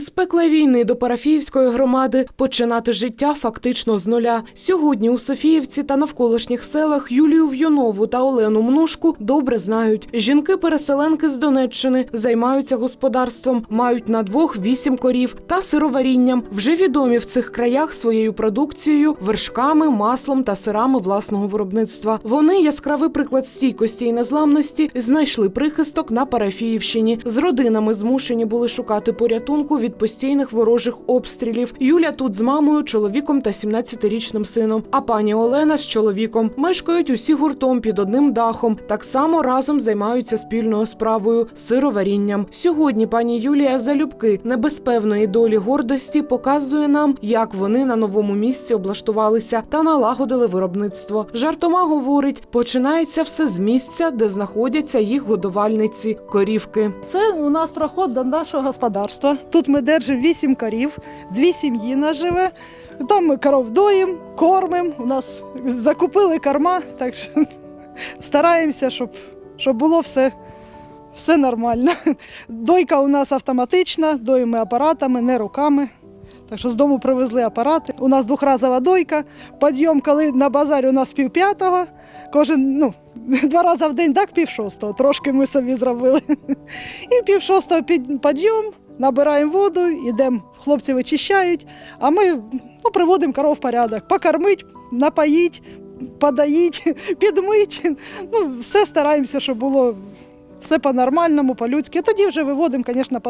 Із пекла війни до парафіївської громади починати життя фактично з нуля. Сьогодні у Софіївці та навколишніх селах Юлію В'юнову та Олену Мнушку добре знають. Жінки-переселенки з Донеччини займаються господарством, мають на двох вісім корів та сироварінням. Вже відомі в цих краях своєю продукцією, вершками, маслом та сирами власного виробництва. Вони яскравий приклад стійкості і незламності знайшли прихисток на Парафіївщині. З родинами змушені були шукати порятунку від постійних ворожих обстрілів. Юля тут з мамою, чоловіком та 17-річним сином. А пані Олена з чоловіком мешкають усі гуртом під одним дахом. Так само разом займаються спільною справою сироварінням. Сьогодні пані Юлія залюбки небезпевної долі гордості показує нам, як вони на новому місці облаштувалися та налагодили виробництво. Жартома говорить, починається все з місця, де знаходяться їх годувальниці корівки. Це у нас проход до нашого господарства. Тут ми держимо вісім корів, дві сім'ї нас живе. Там ми коров доїмо, кормимо. У нас закупили корма, так що стараємося, щоб, щоб було все, все нормально. Дойка у нас автоматична, доїмо апаратами, не руками. Так що з дому привезли апарати. У нас двохразова дойка. Підйом, коли на базарі у нас пів п'ятого. Кожен, ну, два рази в день, так пів шостого. Трошки ми собі зробили. І пів шостого підйом, набираємо воду, йдемо, хлопці вичищають, а ми ну, приводимо коров в порядок. Покормить, напоїть, подаїть, підмить. Ну, все стараємося, щоб було все по-нормальному, по-людськи. Тоді вже виводимо, звісно,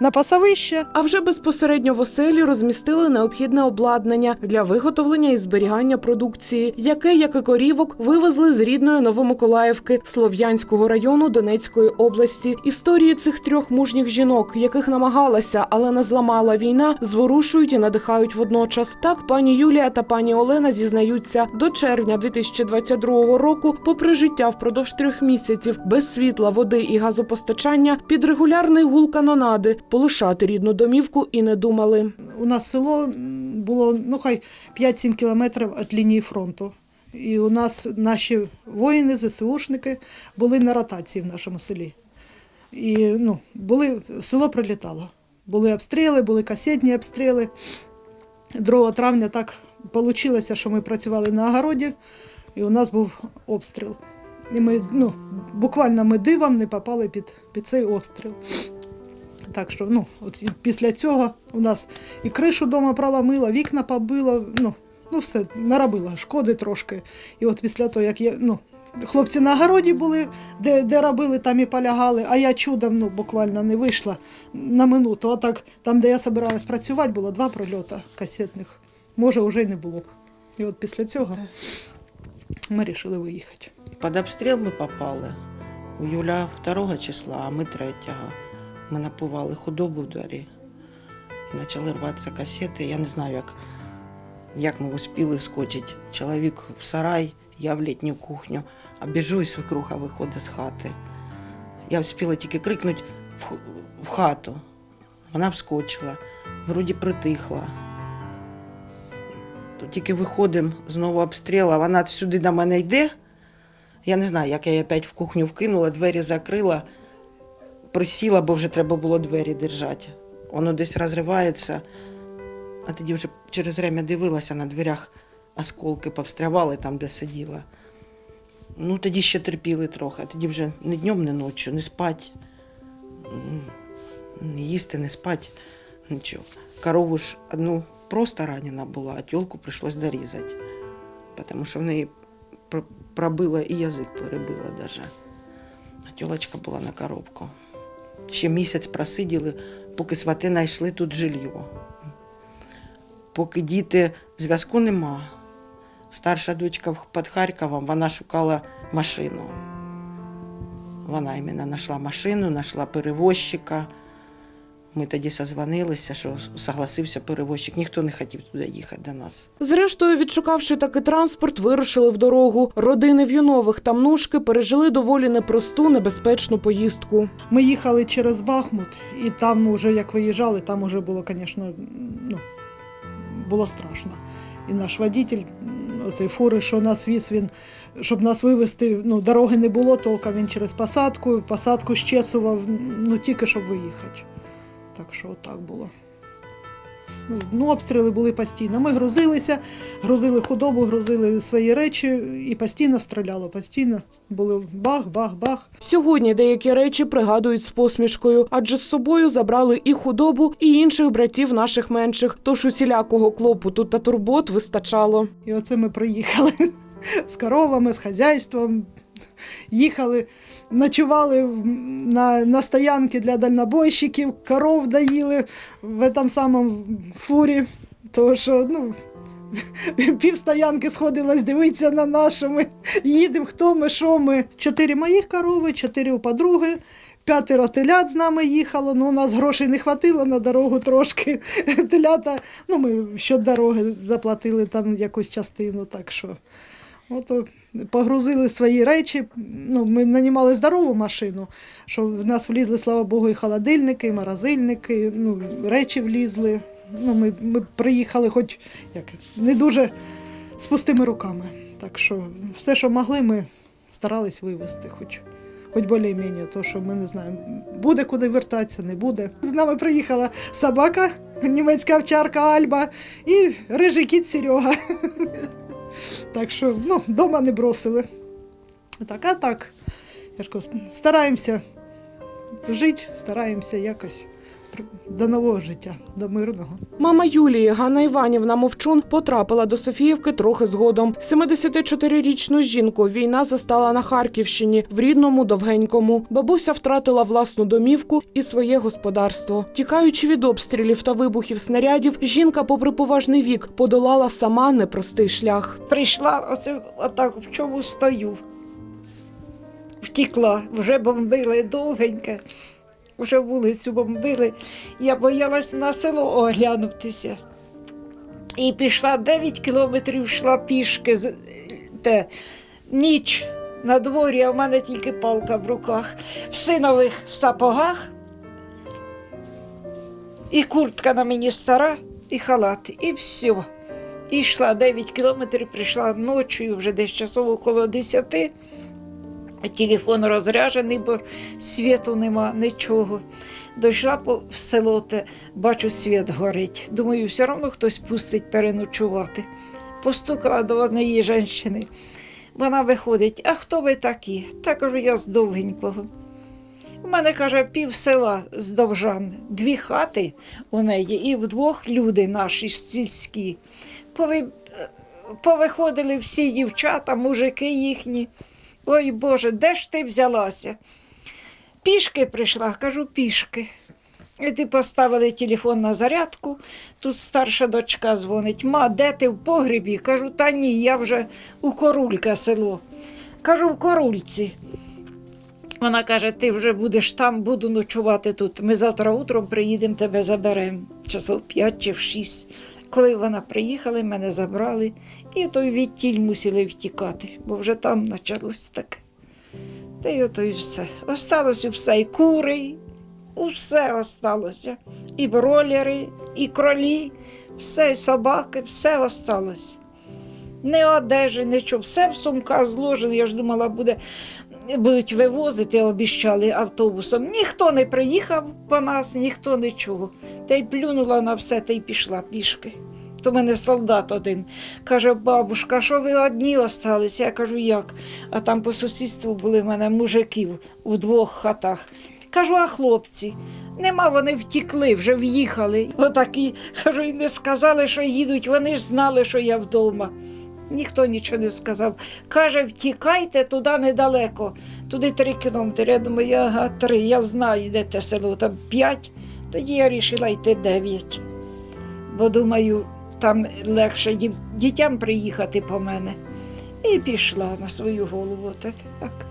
на пасовище. А вже безпосередньо в оселі розмістили необхідне обладнання для виготовлення і зберігання продукції, яке, як і корівок, вивезли з рідної Новомиколаївки Слов'янського району Донецької області. Історії цих трьох мужніх жінок, яких намагалася, але не зламала війна, зворушують і надихають водночас. Так пані Юлія та пані Олена зізнаються до червня 2022 року, попри життя впродовж трьох місяців без світла, води і газопостачання, під регулярний гул канонади полишати рідну домівку і не думали. У нас село було ну хай 5-7 кілометрів від лінії фронту. І у нас наші воїни, ЗСУшники були на ротації в нашому селі. І ну, були, село прилітало. Були обстріли, були касетні обстріли. 2 травня так вийшло, що ми працювали на огороді, і у нас був обстріл. І ми ну, буквально ми дивом не попали під, під цей обстріл. Так що, ну, от після цього у нас і кришу вдома проламило, вікна побило, ну, ну все, наробило шкоди трошки. І от після того, як я, ну, хлопці на городі були, де, де робили, там і полягали, а я чудом ну, буквально не вийшла на минуту. А так, там, де я збиралась працювати, було два прольоти касетних. Може, вже й не було. І от після цього ми вирішили виїхати. Під обстріл ми попали. У Юля 2 числа, а ми 3. Ми напували худобу в дворі. І почали рватися касети. Я не знаю, як, як ми успіли вскочити. Чоловік в сарай, я в літню кухню, а біжу і свекруха виходить з хати. Я встигла тільки крикнути в, хату. Вона вскочила, вроді притихла. Тільки виходимо, знову обстріл, а вона сюди до мене йде. Я не знаю, як я її опять в кухню вкинула, двері закрила, присіла, бо вже треба було двері держати. Воно десь розривається. А тоді вже через время дивилася на дверях, осколки повстрявали там, де сиділа. Ну, тоді ще терпіли трохи, а тоді вже ні днем, ні ночі, не спать, не їсти, не спать, нічого. Корову ж одну просто ранена була, а тьолку прийшлось дорізати, тому що в неї пробила і язик перебила даже. А тьолочка була на коробку. Ще місяць просиділи, поки свати знайшли тут жилье. Поки діти зв'язку нема. Старша дочка під Харковом, вона шукала машину. Вона іменно знайшла машину, знайшла перевозчика. Ми тоді созвонилися, що согласився перевозчик. Ніхто не хотів туди їхати до нас. Зрештою, відшукавши таки транспорт, вирушили в дорогу. Родини В'юнових та Мнушки пережили доволі непросту небезпечну поїздку. Ми їхали через Бахмут, і там вже як виїжджали, там вже було, звісно, ну, було страшно. І наш водитель, оцей фури, що нас віз, він, щоб нас вивезти, ну, дороги не було толком, він через посадку, посадку щесував, ну тільки щоб виїхати. Так що отак було. Ну, ну, обстріли були постійно. Ми грузилися, грузили худобу, грузили свої речі і постійно стріляло. Постійно були бах, бах, бах. Сьогодні деякі речі пригадують з посмішкою, адже з собою забрали і худобу, і інших братів наших менших. Тож усілякого клопоту та турбот вистачало. І оце ми приїхали з коровами, з хазяйством. Їхали, ночували на, на стоянці для дальнобойщиків, коров доїли в там самому фурі. Тому що ну, пів стоянки сходилось дивитися на наші. Ми їдемо, хто ми, що ми. Чотири моїх корови, чотири у подруги. П'ятеро телят з нами їхало, ну у нас грошей не хватило на дорогу трошки. Телята, ну ми щодороги заплатили там якусь частину, так що. Ото погрузили свої речі. Ну, ми нанімали здорову машину, що в нас влізли, слава Богу, і холодильники, і морозильники, ну, речі влізли. Ну, ми, ми приїхали хоч як, не дуже з пустими руками. Так що все, що могли, ми старались вивезти, хоч, хоч більш-менш, то що ми не знаємо, буде куди вертатися, не буде. З нами приїхала собака, німецька овчарка Альба і рижий кіт Серега. Так що ну, вдома не бросили. Так, а так, я ж кажу, стараємося жити, стараємося якось до нового життя, до мирного. Мама Юлії Ганна Іванівна Мовчун потрапила до Софіївки трохи згодом. 74-річну жінку війна застала на Харківщині в рідному довгенькому. Бабуся втратила власну домівку і своє господарство. Тікаючи від обстрілів та вибухів снарядів, жінка, попри поважний вік, подолала сама непростий шлях. прийшла, оце отак в чому стою. Втікла, вже бомбили довгеньке, вже вулицю бомбили. Я боялась на село оглянутися. І пішла 9 кілометрів, йшла пішки. Те, ніч на дворі, а в мене тільки палка в руках, в синових сапогах. І куртка на мені стара, і халат, і все. І йшла 9 кілометрів, прийшла ночі, вже десь часово коло 10. Телефон розряджений, бо світу нема, нічого. Дійшла по село, те, бачу, світ горить. Думаю, все одно хтось пустить переночувати. Постукала до однієї жінки. Вона виходить, а хто ви такі? Та кажу, я з довгенького. У мене, каже, пів села з Довжан, дві хати у неї, і вдвох люди наші сільські. Пови... Повиходили всі дівчата, мужики їхні. Ой Боже, де ж ти взялася? Пішки прийшла, кажу, пішки. І ти поставили телефон на зарядку. Тут старша дочка дзвонить. Ма, де ти в погрібі? Кажу, та ні, я вже у Корулька село. Кажу, в Корульці. Вона каже: ти вже будеш там, буду ночувати тут. Ми завтра утром приїдемо, тебе заберемо. Часов 5 чи в 6. Коли вона приїхала, мене забрали, і той відтіль мусили втікати, бо вже там почалось таке. Та й ото і все. Осталося все, і кури, усе осталося. І бролери, і кролі, все, і собаки, все осталося. Не одежі, нічого, все в сумках зложено. Я ж думала, буде, будуть вивозити, обіщали автобусом. Ніхто не приїхав по нас, ніхто нічого. Та й плюнула на все, та й пішла пішки. То мене солдат один каже: бабушка, що ви одні осталися? Я кажу, як? А там по сусідству були в мене мужиків у двох хатах. Кажу, а хлопці? Нема, вони втікли, вже в'їхали. Отакі, кажу, і не сказали, що їдуть. Вони ж знали, що я вдома. Ніхто нічого не сказав. Каже, втікайте туди недалеко, туди три кілометри. Я думаю, ага, три, я знаю, де те село, там п'ять. Тоді я вирішила йти дев'ять. Бо думаю, там легше дітям приїхати по мене. І пішла на свою голову. Так, так.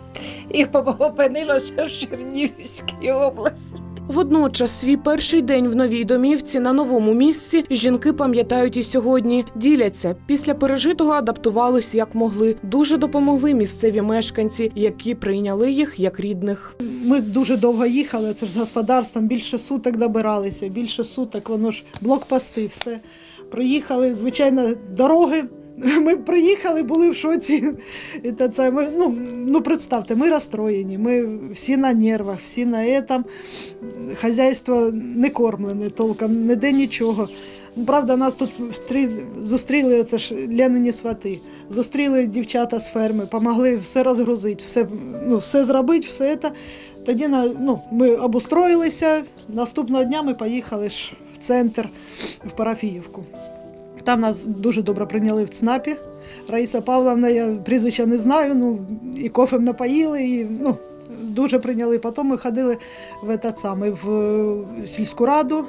І опинилася в Чернігівській області. Водночас свій перший день в новій домівці на новому місці жінки пам'ятають і сьогодні. Діляться після пережитого адаптувались як могли. Дуже допомогли місцеві мешканці, які прийняли їх як рідних. Ми дуже довго їхали, це з господарством, більше суток добиралися, більше суток, воно ж блокпости, все. Проїхали, звичайно, дороги Ми приїхали, були в шоці. І це, ми, ну, ну, представте, ми розстроєні, ми всі на нервах, всі на этом. Хазяйство не кормлене толком, ніде нічого. Ну, Правда, нас тут встрі- зустріли це ж Ленині свати. Зустріли дівчата з ферми, допомогли все розгрузити, все, ну, все зробити, все це. Тоді на, ну, ми обустроїлися. Наступного дня ми поїхали ж центр, в Парафіївку. Там нас дуже добре прийняли в ЦНАПі. Раїса Павловна, я прізвища не знаю, ну і кофем напоїли, і ну, дуже прийняли. Потім ми ходили в, этот самий, в е, сільську раду.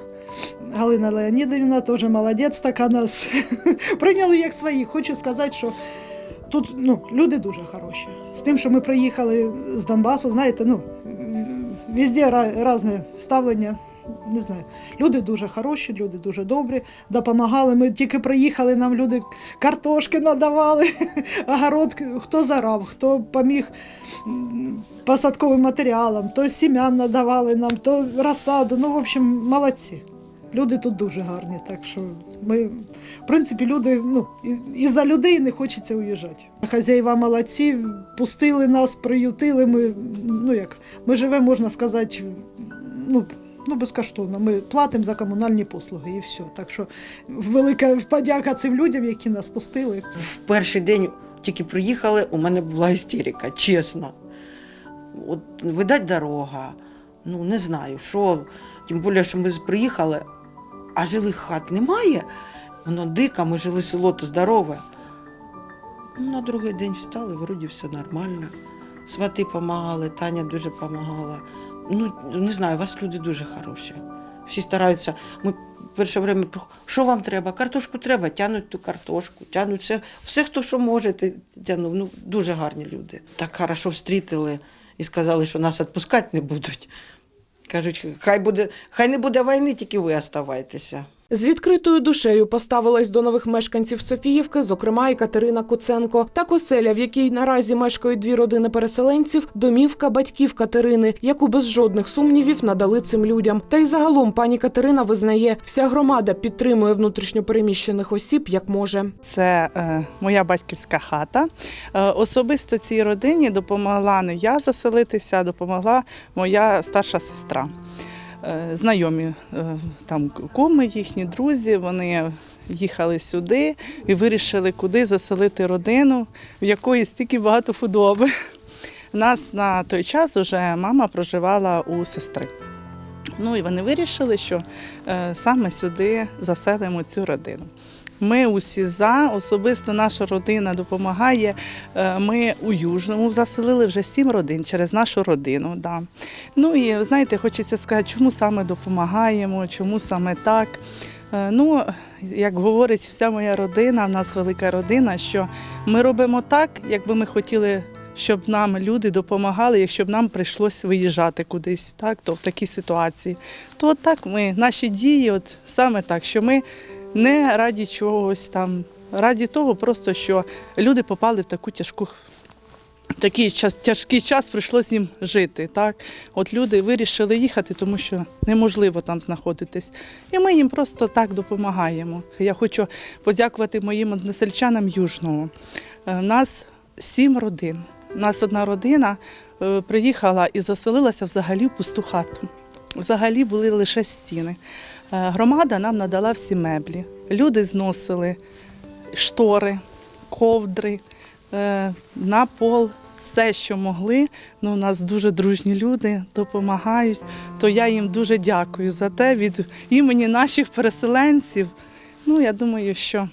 Галина Леонідівна теж молодець, така нас прийняли як своїх. Хочу сказати, що тут ну, люди дуже хороші. З тим, що ми приїхали з Донбасу, знаєте, ну, везде різне ставлення. Не знаю, люди дуже хороші, люди дуже добрі, допомагали. Ми тільки приїхали, нам люди картошки надавали, огород, хто зарав, хто поміг посадковим матеріалам, то сім'ян надавали нам, то розсаду. Ну, в общем, молодці. Люди тут дуже гарні, так що ми, в принципі, люди, ну, і- із-за людей не хочеться уїжджати. Хазяїва молодці, пустили нас, приютили. Ми, ну як, ми живемо, можна сказати, ну, ну, безкоштовно. Ми платимо за комунальні послуги і все. Так що велика подяка цим людям, які нас пустили. В перший день тільки приїхали, у мене була істерика, чесно. От, видать, дорога. Ну, не знаю, що. Тим більше, що ми приїхали, а жилих хат немає. Воно дике, ми жили село то здорове. Ну, на другий день встали, вроді все нормально. Свати допомагали, Таня дуже допомагала. Ну, не знаю, у вас люди дуже хороші. Всі стараються. Ми перше время, що вам треба? Картошку треба, тянуть ту картошку, тянуть все, все хто що може, тянув. Ну, дуже гарні люди. Так хорошо встрітили і сказали, що нас відпускати не будуть. Кажуть, хай буде, хай не буде війни, тільки ви оставайтеся. З відкритою душею поставилась до нових мешканців Софіївки, зокрема і Катерина Куценко. Та оселя, в якій наразі мешкають дві родини переселенців, домівка батьків Катерини, яку без жодних сумнівів надали цим людям. Та й загалом пані Катерина визнає, вся громада підтримує внутрішньопереміщених осіб як може. Це е, моя батьківська хата. Е, особисто цій родині допомогла не я заселитися, допомогла моя старша сестра. Е, знайомі е, там коми, їхні друзі, вони їхали сюди і вирішили, куди заселити родину, в якої стільки багато худоби. Нас на той час вже мама проживала у сестри. Ну і вони вирішили, що е, саме сюди заселимо цю родину. Ми усі за, особисто наша родина допомагає. Е, Ми у Южному заселили вже сім родин через нашу родину. Да. Ну і знаєте, хочеться сказати, чому саме допомагаємо, чому саме так. Е, Ну, як говорить вся моя родина, в нас велика родина, що ми робимо так, якби ми хотіли, щоб нам люди допомагали, якщо б нам прийшлося виїжджати кудись, так, то в такій ситуації. То от так ми, наші дії, от саме так, що ми не раді чогось там, раді того, просто що люди попали в таку тяжку. Такий час, тяжкий час прийшлося їм жити. Так? От люди вирішили їхати, тому що неможливо там знаходитись. І ми їм просто так допомагаємо. Я хочу подякувати моїм односельчанам Южного. Е, У нас сім родин. У нас одна родина е, приїхала і заселилася взагалі в пусту хату. Взагалі були лише стіни. Е, Громада нам надала всі меблі. Люди зносили штори, ковдри, е, на пол, все, що могли. Ну, у нас дуже дружні люди допомагають. То я їм дуже дякую за те від імені наших переселенців. Ну, я думаю, що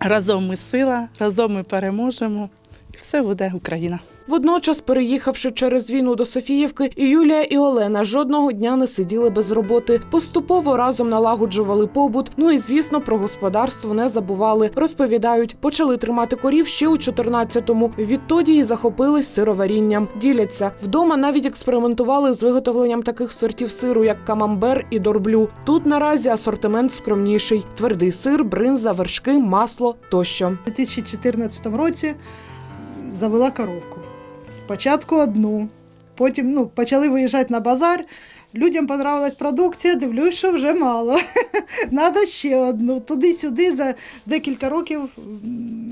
разом ми сила, разом ми переможемо, і все буде Україна. Водночас, переїхавши через війну до Софіївки, і Юлія і Олена жодного дня не сиділи без роботи. Поступово разом налагоджували побут. Ну і звісно, про господарство не забували. Розповідають, почали тримати корів ще у 14-му. Відтоді і захопились сироварінням. Діляться вдома. Навіть експериментували з виготовленням таких сортів сиру, як камамбер і дорблю. Тут наразі асортимент скромніший: твердий сир, бринза, вершки, масло тощо. У 2014 році завела коровку. Спочатку одну, потім ну, почали виїжджати на базар. Людям понравилась продукція, дивлюсь, що вже мало. Надо ще одну. Туди-сюди за декілька років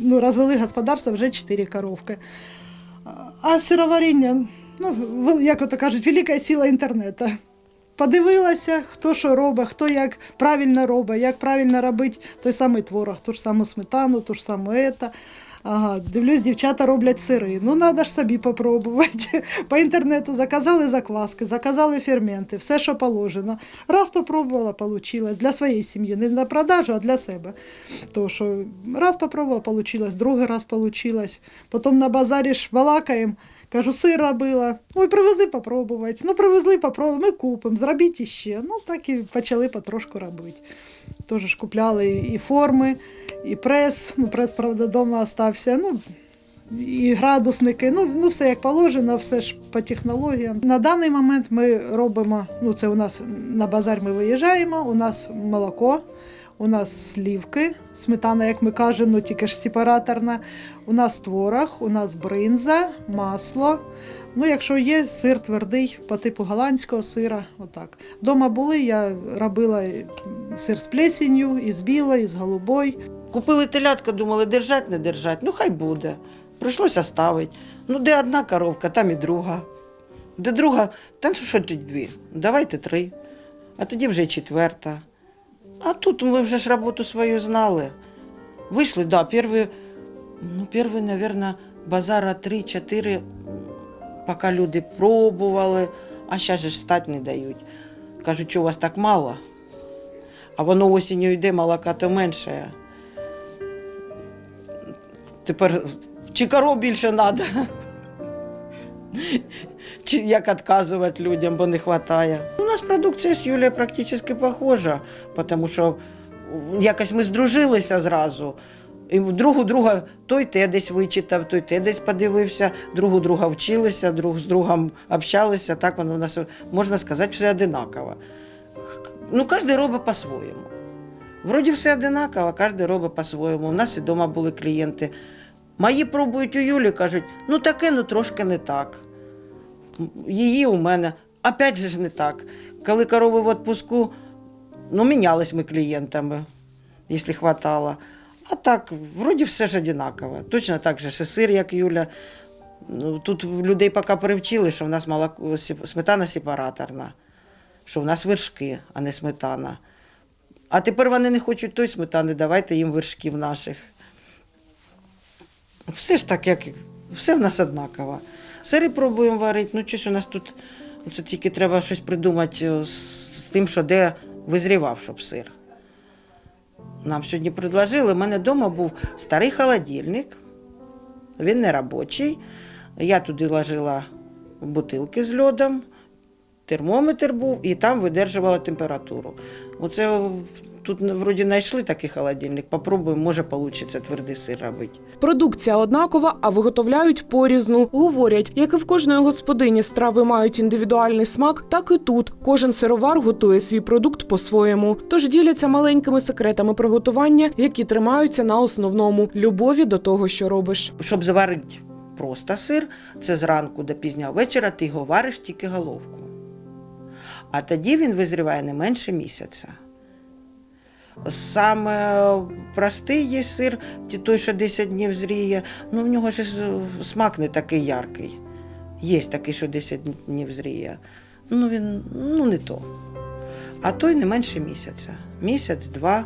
ну, розвели господарство вже 4 коровки. А сироваріння, ну, як ото кажуть, велика сила інтернету. Подивилася, хто що робить, хто як правильно робить, як правильно робити той самий творог, ту ж саму сметану, ту ж саму ета. Ага, дивлюсь, дівчата роблять сири. Ну, треба ж собі попробувати. По інтернету заказали закваски, заказали ферменти, все, що положено. Раз попробувала, вийшло. Для своєї сім'ї, не на продажу, а для себе. То, що раз попробувала, вийшло, другий раз вийшло. Потім на базарі ж балакаємо. Кажу, сир робила. Ой, привези попробувати. Ну, привезли, попробували, ми купимо, зробіть іще. Ну, так і почали потрошку робити. Теж ж купляли і форми, і прес. Ну, прес, правда, вдома остався. Ну, і градусники, ну, ну все як положено, все ж по технологіям. На даний момент ми робимо, ну це у нас на базар ми виїжджаємо, у нас молоко, у нас слівки, сметана, як ми кажемо, ну тільки ж сепараторна. У нас творог, у нас бринза, масло. Ну, якщо є сир твердий по типу голландського сира, отак. Дома були, я робила сир з плесенью, і з білою, і з голубою. Купили телятку, думали, держать, не держать. Ну, хай буде. Прийшлося ставити. Ну, де одна коровка, там і друга. Де друга, та ну що тут дві? Давайте три. А тоді вже четверта. А тут ми вже ж роботу свою знали. Вийшли, да, перший, ну, перший, мабуть, базара 3-4, поки люди пробували, а зараз ж стать не дають. Кажуть, що у вас так мало? А воно осінню йде, молока то менше. Тепер чи коров більше треба? Як відказувати людям, бо не вистачає. У нас продукція з Юлією практично похожа, тому що якось ми здружилися зразу. І другу друга той те десь вичитав, той те десь подивився, другу друга вчилися, друг з другом общалися. Так воно у нас можна сказати, все одинаково. Ну, кожен робить по-своєму. Вроді все одинаково, кожен робить по-своєму. У нас і вдома були клієнти. Мої пробують у Юлі, кажуть, ну таке, ну трошки не так. Її у мене, опять же ж не так. Коли корови в відпуску, ну, мінялись ми клієнтами, якщо хватало. А так, вроді все ж одинаково. Точно так же, що сир, як Юля. Ну, Тут людей поки привчили, що в нас молоко, сметана сепараторна, що в нас вершки, а не сметана. А тепер вони не хочуть той сметани, давайте їм вершків наших. Все ж так, як все в нас однаково. Сири пробуємо варити. Ну, щось у нас тут це тільки треба щось придумати е, з тим, що де визрівав, щоб сир. Нам сьогодні предложили. У мене вдома був старий холодильник, він не робочий. Я туди ложила бутилки з льодом, термометр був і там видержувала температуру. Оце тут вроді знайшли такий холодильник. Попробуємо, може вийде твердий сир робити. Продукція однакова, а виготовляють порізну. Говорять, як і в кожної господині страви мають індивідуальний смак, так і тут кожен сировар готує свій продукт по-своєму. Тож діляться маленькими секретами приготування, які тримаються на основному любові до того, що робиш. Щоб заварити просто сир, це зранку до пізнього вечора ти його вариш тільки головку. А тоді він визріває не менше місяця. Саме простий є сир, той, що 10 днів зріє, ну в нього ж смак не такий яркий. Є такий, що 10 днів зріє. Ну він ну, не то. А той не менше місяця. Місяць-два.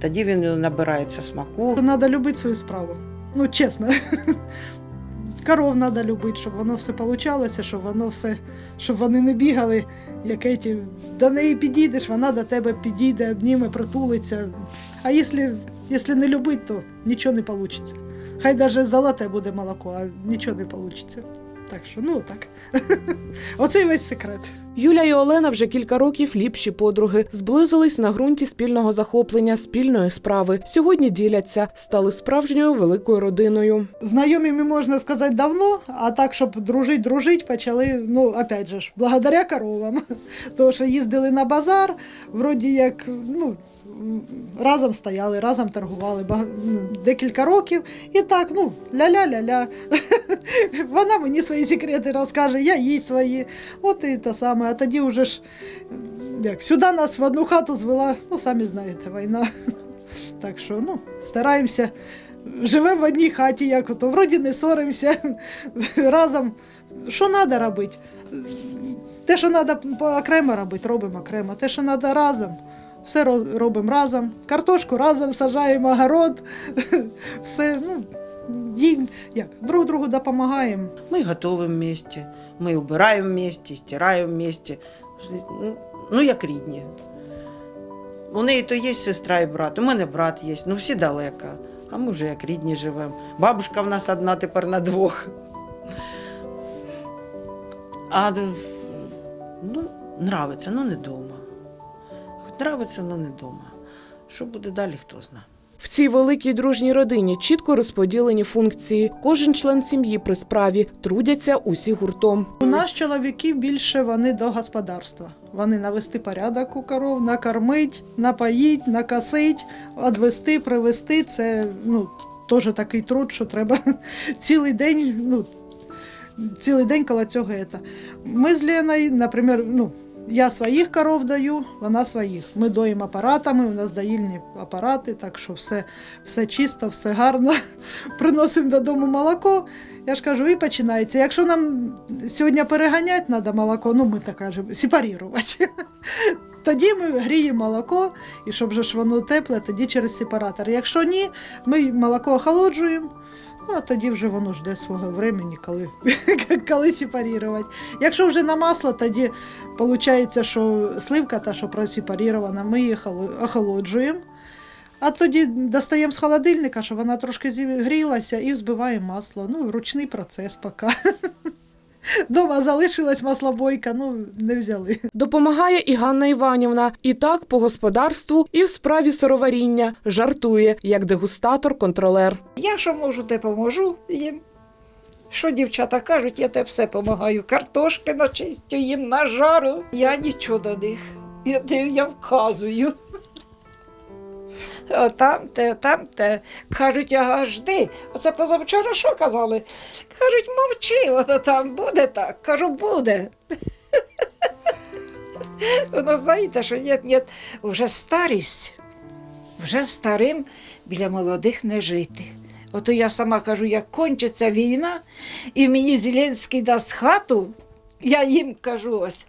Тоді він набирається смаку. Треба любити свою справу. Ну, чесно. Коров треба любити, щоб воно все получалося, щоб воно все, щоб вони не бігали, як еті. До неї підійдеш, вона до тебе підійде, обніме, притулиться. А якщо, не любити, то нічого не вийде. Хай навіть золоте буде молоко, а нічого не вийде. Так що, ну так. Оце й весь секрет. Юля і Олена вже кілька років ліпші подруги зблизились на ґрунті спільного захоплення, спільної справи. Сьогодні діляться, стали справжньою великою родиною. Знайомі ми, можна сказати, давно, а так, щоб дружить, дружить, почали, ну, опять же ж, благодаря коровам. Тому що їздили на базар, вроді як, ну, разом стояли, разом торгували ну, декілька років. І так, ну, ля-ля-ля-ля. Вона мені свої секрети розкаже, я їй свої. От і те саме. А тоді вже ж, як, сюди нас в одну хату звела, ну, самі знаєте, війна. Так що, ну, стараємося живемо в одній хаті, як ото, вроді не соримося разом. Що треба робити? Те, що треба окремо робити, робимо окремо. Те, що треба разом, все робимо разом. Картошку разом сажаємо, огород, все, ну, як, друг другу допомагаємо. Мы готовим вместе, ми убираємо вместе, стираємо вместе. Ну, Ну, як рідні. У неї то є сестра і брат, у мене брат є, ну всі далеко. А ми вже як рідні живемо. Бабушка в нас одна тепер на двох. А ну, нравиться, ну не вдома. Нравиться, ну не вдома. Що буде далі, хто знає. В цій великій дружній родині чітко розподілені функції. Кожен член сім'ї при справі трудяться усі гуртом. У нас чоловіки більше вони до господарства. Вони навести порядок у коров, накормить, напоїть, накосить, одвести, привезти. Це ну, теж такий труд, що треба цілий день. Ну, цілий день коло цього. Это. Ми з Леною, наприклад, ну, я своїх коров даю, вона своїх. Ми доїмо апаратами, у нас доїльні апарати, так що все, все чисто, все гарно. Приносимо додому молоко. Я ж кажу, і починається. Якщо нам сьогодні переганяти треба молоко, ну ми так кажемо, сепарувати. Тоді ми гріємо молоко, і щоб же ж воно тепле, тоді через сепаратор. Якщо ні, ми молоко охолоджуємо. Ну, а тоді вже воно жде свого времени, коли, коли сепарувати. Якщо вже на масло, тоді виходить, що сливка та, що просепарірована, ми її охолоджуємо. А тоді достаємо з холодильника, щоб вона трошки зігрілася, і взбиваємо масло. Ну, ручний процес поки. Дома залишилась маслобойка, ну не взяли. Допомагає і Ганна Іванівна. І так по господарству, і в справі сироваріння. Жартує, як дегустатор-контролер. Я що можу, те поможу їм. Що дівчата кажуть, я те все допомагаю. Картошки начистю їм на жару. Я нічого до них. Я, я вказую. Там те, там те. Кажуть, ага, жди. Оце позавчора що казали? Кажуть, мовчи, ото там буде так. Кажу, буде. Воно знаєте, що ні, ні, вже старість, вже старим біля молодих не жити. Ото я сама кажу, як кончиться війна, і мені Зеленський дасть хату, я їм кажу ось.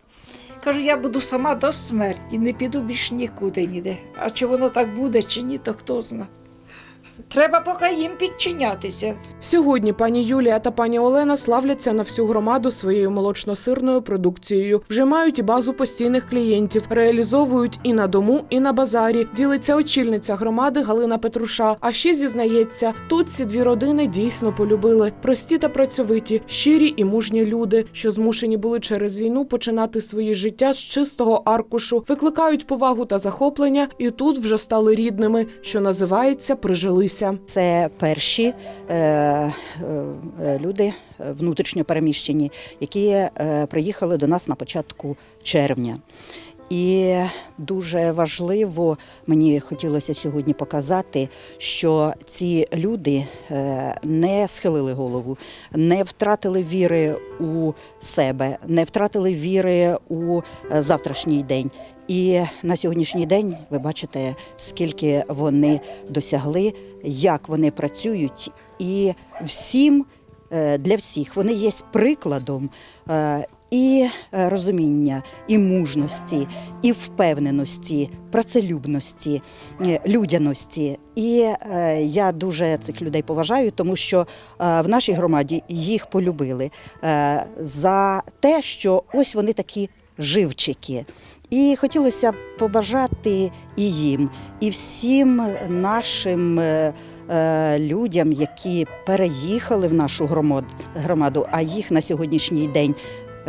Кажу, я буду сама до смерті, не піду більш нікуди ніде. А чи воно так буде, чи ні, то хто зна. Треба поки їм підчинятися. Сьогодні пані Юлія та пані Олена славляться на всю громаду своєю молочно-сирною продукцією. Вже мають і базу постійних клієнтів, реалізовують і на дому, і на базарі. Ділиться очільниця громади Галина Петруша. А ще зізнається, тут ці дві родини дійсно полюбили. Прості та працьовиті, щирі і мужні люди, що змушені були через війну починати своє життя з чистого аркушу, викликають повагу та захоплення, і тут вже стали рідними, що називається прижилися. Це перші е, е, люди внутрішньо переміщені, які е, приїхали до нас на початку червня. І дуже важливо мені хотілося сьогодні показати, що ці люди е, не схилили голову, не втратили віри у себе, не втратили віри у е, завтрашній день. І на сьогоднішній день ви бачите, скільки вони досягли, як вони працюють, і всім е, для всіх вони є прикладом і е, розуміння, і мужності, і впевненості, працелюбності, е, людяності. І е, я дуже цих людей поважаю, тому що в нашій громаді їх полюбили за те, що ось вони такі живчики. І хотілося б побажати і їм, і всім нашим людям, які переїхали в нашу громаду, а їх на сьогоднішній день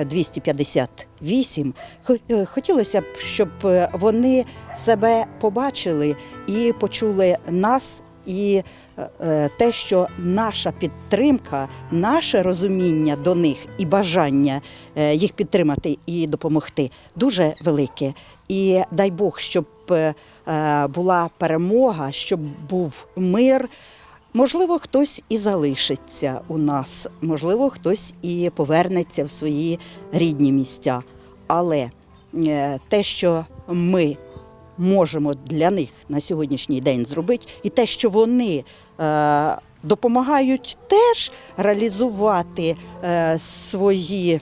258, е, Хотілося б, щоб е, вони себе побачили і почули нас. І е, те, що наша підтримка, наше розуміння до них і бажання їх підтримати і допомогти дуже велике. І дай Бог, щоб була перемога, щоб був мир. Можливо, хтось і залишиться у нас, можливо, хтось і повернеться в свої рідні місця. Але е, те, що ми можемо для них на сьогоднішній день зробити, і те, що вони е, допомагають теж реалізувати е, свої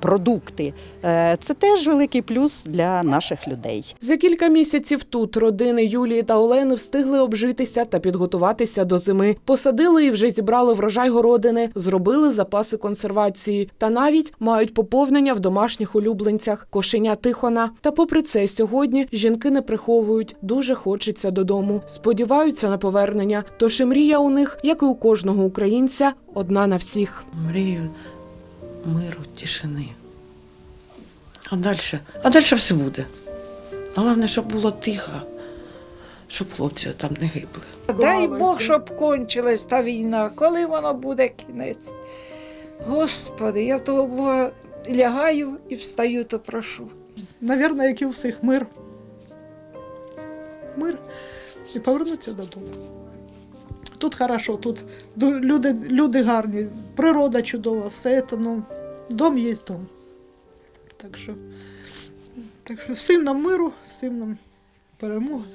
продукти, е, це теж великий плюс для наших людей. За кілька місяців тут родини Юлії та Олени встигли обжитися та підготуватися до зими. Посадили і вже зібрали врожай городини, зробили запаси консервації та навіть мають поповнення в домашніх улюбленцях кошеня Тихона. Та попри це, сьогодні жінки не приховують, дуже хочеться додому. Сподіваються на повернення. Тож і мрія у них, як і у кожного українця, одна на всіх. Мрію миру, тишини. А далі, а далі все буде. Головне, щоб було тихо, щоб хлопці там не гибли. Дай Бог, щоб кончилась та війна, коли воно буде кінець. Господи, я того Бога лягаю і встаю, то прошу. Навірно, як і у всіх мир. Мир і повернуться додому. Тут хорошо, тут люди, люди гарні, природа чудова, все це, ну, дом є дом. Так що, так що всім нам миру, всім нам перемоги.